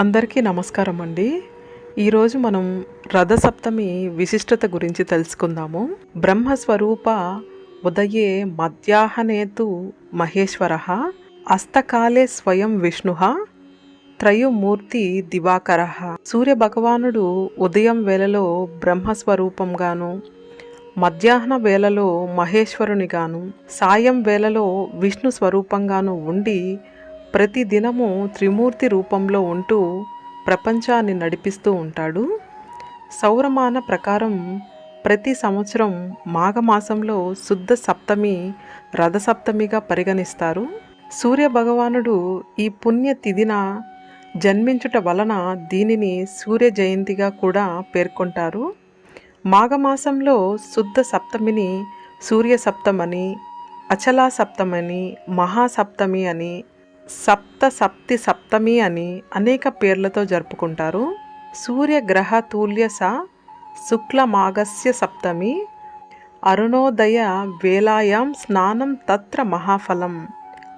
అందరికీ నమస్కారం అండి. ఈరోజు మనం రథసప్తమి విశిష్టత గురించి తెలుసుకుందాము. బ్రహ్మస్వరూప ఉదయే మధ్యాహ్నేతు మహేశ్వర అస్తకాలే స్వయం విష్ణు త్రయోమూర్తి దివాకర. సూర్య భగవానుడు ఉదయం వేళలో బ్రహ్మస్వరూపంగాను మధ్యాహ్న వేళలో మహేశ్వరునిగాను సాయం వేళలో విష్ణు స్వరూపంగాను ఉండి ప్రతి దినము త్రిమూర్తి రూపంలో ఉంటూ ప్రపంచాన్ని నడిపిస్తూ ఉంటాడు. సౌరమాన ప్రకారం ప్రతి సంవత్సరం మాఘమాసంలో శుద్ధ సప్తమి రథసప్తమిగా పరిగణిస్తారు. సూర్య భగవానుడు ఈ పుణ్యతిథిన జన్మించుట వలన దీనిని సూర్య జయంతిగా కూడా పేర్కొంటారు. మాఘమాసంలో శుద్ధ సప్తమిని సూర్య సప్తమని అచలా సప్తమని మహాసప్తమి అని సప్త సప్తి సప్తమి అని అనేక పేర్లతో జరుపుకుంటారు. సూర్యగ్రహ తూల్యస శుక్ల శుక్లమాగస్య సప్తమి అరుణోదయ వేలాయాం స్నానం తత్ర మహాఫలం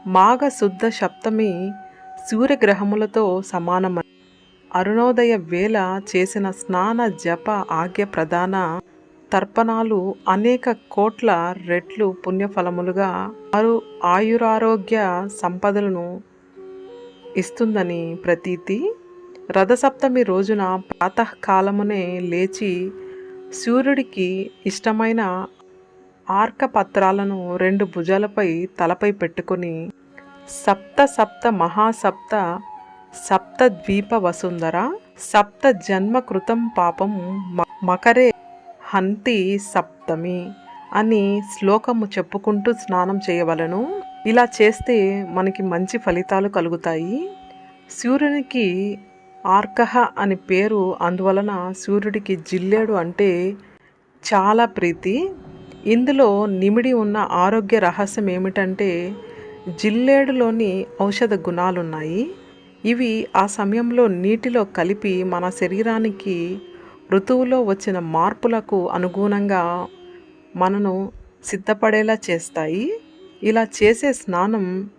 మాఘ శుద్ధ సప్తమి సూర్యగ్రహములతో సమానమని. అరుణోదయ వేళ చేసిన స్నాన జప ఆజ్ఞ ప్రధాన తర్పణాలు అనేక కోట్ల రెట్లు పుణ్యఫలములుగా వారు ఆయురారోగ్య సంపదలను ఇస్తుందని ప్రతీతి. రథసప్తమి రోజున ప్రాతకాలమునే లేచి సూర్యుడికి ఇష్టమైన ఆర్కపత్రాలను రెండు భుజాలపై తలపై పెట్టుకుని సప్త సప్త మహాసప్త సప్త ద్వీప వసుంధర సప్త జన్మ కృతం పాపం మకరే హంతి సప్తమి అని శ్లోకము చెప్పుకుంటూ స్నానం చేయవలను. ఇలా చేస్తే మనకి మంచి ఫలితాలు కలుగుతాయి. సూర్యునికి ఆర్కహ అని పేరు అందువలన సూర్యుడికి జిల్లేడు అంటే చాలా ప్రీతి. ఇందులో నిమిడి ఉన్న ఆరోగ్య రహస్యం ఏమిటంటే జిల్లేడులోని ఔషధ గుణాలున్నాయి. ఇవి ఆ సమయంలో నీటిలో కలిపి మన శరీరానికి ఋతువులో వచ్చిన మార్పులకు అనుగుణంగా మనను సిద్ధపడేలా చేస్తాయి. ఇలా చేసే స్నానం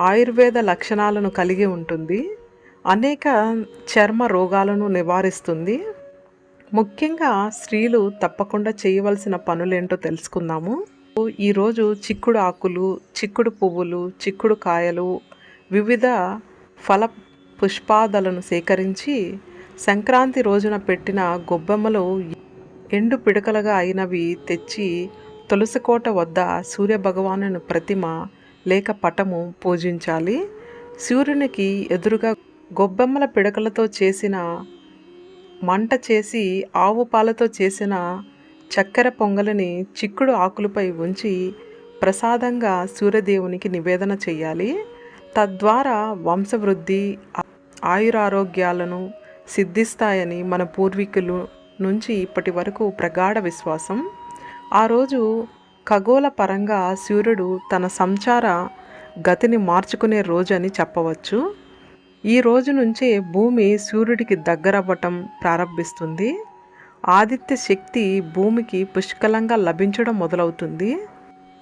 ఆయుర్వేద లక్షణాలను కలిగి ఉంటుంది. అనేక చర్మ రోగాలను నివారిస్తుంది. ముఖ్యంగా స్త్రీలు తప్పకుండా చేయవలసిన పనులేంటో తెలుసుకుందాము. ఈరోజు చిక్కుడు ఆకులు చిక్కుడు పువ్వులు చిక్కుడు కాయలు వివిధ ఫల పుష్పాదలను సేకరించి సంక్రాంతి రోజున పెట్టిన గొబ్బెమ్మలు ఎండు పిడకలుగా అయినవి తెచ్చి తులసికోట వద్ద సూర్యభగవాను ప్రతిమ లేక పటము పూజించాలి. సూర్యునికి ఎదురుగా గొబ్బెమ్మల పిడకలతో చేసిన మంట చేసి ఆవు పాలతో చేసిన చక్కెర పొంగలిని చిక్కుడు ఆకులపై ఉంచి ప్రసాదంగా సూర్యదేవునికి నివేదన చేయాలి. తద్వారా వంశవృద్ధి ఆయురారోగ్యాలను సిద్ధిస్తాయని మన పూర్వీకులు నుంచి ఇప్పటి వరకు ప్రగాఢ విశ్వాసం. ఆ రోజు ఖగోళ పరంగా సూర్యుడు తన సంచార గతిని మార్చుకునే రోజు అని చెప్పవచ్చు. ఈ రోజు నుంచే భూమి సూర్యుడికి దగ్గరవ్వటం ప్రారంభిస్తుంది. ఆదిత్య శక్తి భూమికి పుష్కలంగా లభించడం మొదలవుతుంది.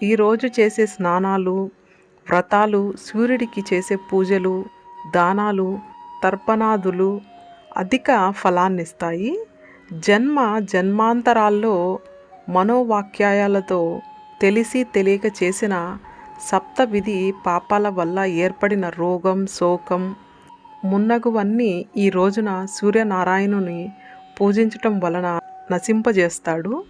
ఈరోజు చేసే స్నానాలు వ్రతాలు సూర్యుడికి చేసే పూజలు దానాలు తర్పణాదులు అధిక ఫలాన్నిస్తాయి. జన్మ జన్మాంతరాల్లో మనోవాక్యాయాలతో తెలిసి తెలియక చేసిన సప్తవిధి పాపాల వల్ల ఏర్పడిన రోగం శోకం మున్నగువన్నీ ఈ రోజున సూర్యనారాయణుని పూజించటం వలన నశింపజేస్తాడు.